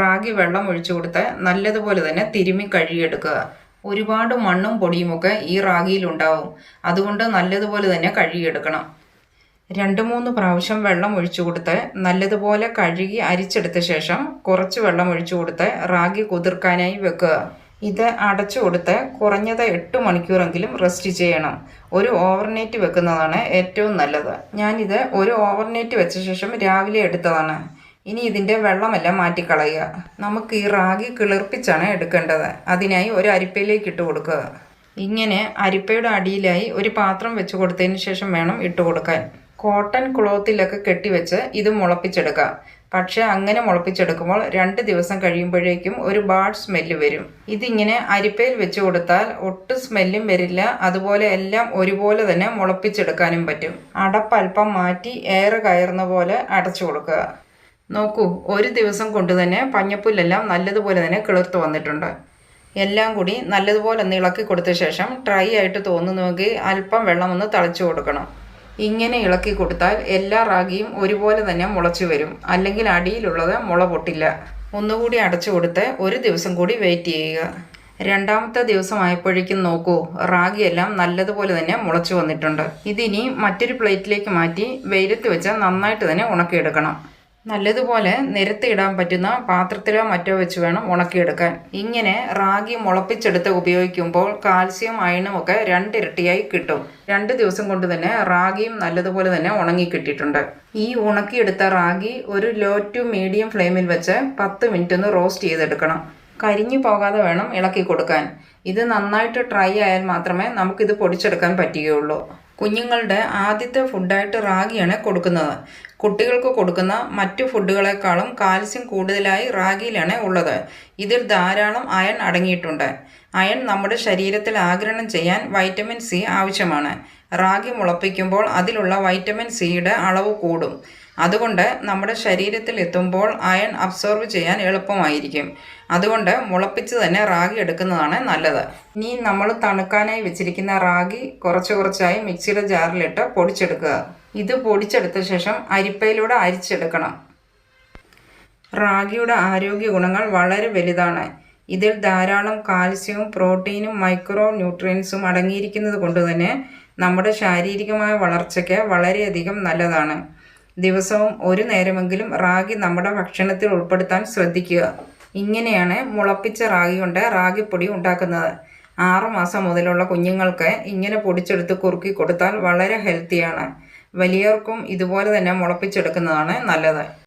റാഗി വെള്ളം ഒഴിച്ചു കൊടുത്ത് നല്ലതുപോലെ തന്നെ തിരുമ്മി കഴുകിയെടുക്കുക. ഒരുപാട് മണ്ണും പൊടിയുമൊക്കെ ഈ റാഗിയിലുണ്ടാവും അതുകൊണ്ട് നല്ലതുപോലെ തന്നെ കഴുകിയെടുക്കണം. രണ്ട് മൂന്ന് പ്രാവശ്യം വെള്ളം ഒഴിച്ചു കൊടുത്ത് നല്ലതുപോലെ കഴുകി അരിച്ചെടുത്ത ശേഷം കുറച്ച് വെള്ളം ഒഴിച്ചു കൊടുത്ത് റാഗി കുതിർക്കാനായി വെക്കുക. ഇത് അടച്ചു കൊടുത്ത് കുറഞ്ഞത് എട്ട് മണിക്കൂറെങ്കിലും റെസ്റ്റ് ചെയ്യണം. ഒരു ഓവർനൈറ്റ് വെക്കുന്നതാണ് ഏറ്റവും നല്ലത്. ഞാനിത് ഒരു ഓവർനൈറ്റ് വെച്ച ശേഷം രാവിലെ എടുത്തതാണ്. ഇനി ഇതിന്റെ വെള്ളമെല്ലാം മാറ്റിക്കളയുക. നമുക്ക് ഈ റാഗി കിളിർപ്പിച്ചാണ് എടുക്കേണ്ടത്. അതിനായി ഒരു അരിപ്പയിലേക്ക് ഇട്ട് കൊടുക്കുക. ഇങ്ങനെ അരിപ്പയുടെ അടിയിലായി ഒരു പാത്രം വെച്ച് കൊടുത്തതിന് ശേഷം വേണം ഇട്ട് കൊടുക്കാൻ. കോട്ടൺ ക്ലോത്തിലൊക്കെ കെട്ടിവെച്ച് ഇത് മുളപ്പിച്ചെടുക്കാം പക്ഷേ അങ്ങനെ മുളപ്പിച്ചെടുക്കുമ്പോൾ രണ്ട് ദിവസം കഴിയുമ്പോഴേക്കും ഒരു ബാഡ് സ്മെല്ല് വരും. ഇതിങ്ങനെ അരിപ്പയിൽ വെച്ച് കൊടുത്താൽ ഒട്ടും സ്മെല്ലും വരില്ല. അതുപോലെ എല്ലാം ഒരുപോലെ തന്നെ മുളപ്പിച്ചെടുക്കാനും പറ്റും. അടപ്പ് അല്പം മാറ്റി എയർ കയറുന്ന പോലെ അടച്ചു കൊടുക്കുക. നോക്കൂ ഒരു ദിവസം കൊണ്ട് തന്നെ പഞ്ഞപ്പുല്ലെല്ലാം നല്ലതുപോലെ തന്നെ കിളിർത്ത് വന്നിട്ടുണ്ട്. എല്ലാം കൂടി നല്ലതുപോലെ ഒന്ന് ഇളക്കി കൊടുത്ത ശേഷം ഡ്രൈ ആയിട്ട് തോന്നുന്നുവെങ്കിൽ അല്പം വെള്ളം ഒന്ന് തളിച്ചു കൊടുക്കണം. ഇങ്ങനെ ഇളക്കി കൊടുത്താൽ എല്ലാ റാഗിയും ഒരുപോലെ തന്നെ മുളച്ചു വരും. അല്ലെങ്കിൽ അടിയിലുള്ളത് മുള പൊട്ടില്ല. ഒന്നുകൂടി അടച്ചു കൊടുത്ത് ഒരു ദിവസം കൂടി വെയിറ്റ് ചെയ്യുക. രണ്ടാമത്തെ ദിവസമായപ്പോഴേക്കും നോക്കൂ റാഗിയെല്ലാം നല്ലതുപോലെ തന്നെ മുളച്ചു വന്നിട്ടുണ്ട്. ഇതിനി മറ്റൊരു പ്ലേറ്റിലേക്ക് മാറ്റി വെയിലത്ത് വെച്ച് നന്നായിട്ട് തന്നെ ഉണക്കിയെടുക്കണം. നല്ലതുപോലെ നിരത്തിയിടാൻ പറ്റുന്ന പാത്രത്തിലോ മറ്റോ വെച്ച് വേണം ഉണക്കിയെടുക്കാൻ. ഇങ്ങനെ റാഗി മുളപ്പിച്ചെടുത്ത് ഉപയോഗിക്കുമ്പോൾ കാൽസ്യം അയണും ഒക്കെ രണ്ടിരട്ടിയായി കിട്ടും. രണ്ട് ദിവസം കൊണ്ട് തന്നെ റാഗിയും നല്ലതുപോലെ തന്നെ ഉണങ്ങി കിട്ടിയിട്ടുണ്ട്. ഈ ഉണക്കിയെടുത്ത റാഗി ഒരു ലോ ടു മീഡിയം ഫ്ലെയിമിൽ വെച്ച് പത്ത് മിനിറ്റ് ഒന്ന് റോസ്റ്റ് ചെയ്തെടുക്കണം. കരിഞ്ഞു പോകാതെ വേണം ഇളക്കി കൊടുക്കാൻ. ഇത് നന്നായിട്ട് ഡ്രൈ ആയാൽ മാത്രമേ നമുക്കിത് പൊടിച്ചെടുക്കാൻ പറ്റുകയുള്ളൂ. കുഞ്ഞുങ്ങളുടെ ആദ്യത്തെ ഫുഡായിട്ട് റാഗിയാണ് കൊടുക്കുന്നത്. കുട്ടികൾക്ക് കൊടുക്കുന്ന മറ്റു ഫുഡുകളെക്കാളും കാൽസ്യം കൂടുതലായി റാഗിയിലാണ് ഉള്ളത്. ഇതിൽ ധാരാളം അയൺ അടങ്ങിയിട്ടുണ്ട്. അയൺ നമ്മുടെ ശരീരത്തിൽ ആഗിരണം ചെയ്യാൻ വൈറ്റമിൻ സി ആവശ്യമാണ്. റാഗി മുളപ്പിക്കുമ്പോൾ അതിലുള്ള വൈറ്റമിൻ സിയുടെ അളവ് കൂടും. അതുകൊണ്ട് നമ്മുടെ ശരീരത്തിൽ എത്തുമ്പോൾ അയൺ അബ്സോർവ് ചെയ്യാൻ എളുപ്പമായിരിക്കും. അതുകൊണ്ട് മുളപ്പിച്ച് തന്നെ റാഗി എടുക്കുന്നതാണ് നല്ലത്. ഇനി നമ്മൾ തണുക്കാനായി വെച്ചിരിക്കുന്ന റാഗി കുറച്ച് കുറച്ചായി മിക്സിയുടെ ജാറിലിട്ട് പൊടിച്ചെടുക്കുക. ഇത് പൊടിച്ചെടുത്ത ശേഷം അരിപ്പയിലൂടെ അരിച്ചെടുക്കണം. റാഗിയുടെ ആരോഗ്യ ഗുണങ്ങൾ വളരെ വലുതാണ്. ഇതിൽ ധാരാളം കാൽസ്യവും പ്രോട്ടീനും മൈക്രോ ന്യൂട്രിയൻസും അടങ്ങിയിരിക്കുന്നത് കൊണ്ട് തന്നെ നമ്മുടെ ശാരീരികമായ വളർച്ചയ്ക്ക് വളരെയധികം നല്ലതാണ്. ദിവസവും ഒരു നേരമെങ്കിലും റാഗി നമ്മുടെ ഭക്ഷണത്തിൽ ഉൾപ്പെടുത്താൻ ശ്രദ്ധിക്കുക. ഇങ്ങനെയാണ് മുളപ്പിച്ച റാഗി കൊണ്ട് റാഗിപ്പൊടി ഉണ്ടാക്കുന്നത്. ആറുമാസം മുതലുള്ള കുഞ്ഞുങ്ങൾക്ക് ഇങ്ങനെ പൊടിച്ചെടുത്ത് കുറുക്കി കൊടുത്താൽ വളരെ ഹെൽത്തിയാണ്. വലിയവർക്കും ഇതുപോലെ തന്നെ മുളപ്പിച്ചെടുക്കുന്നതാണ് നല്ലത്.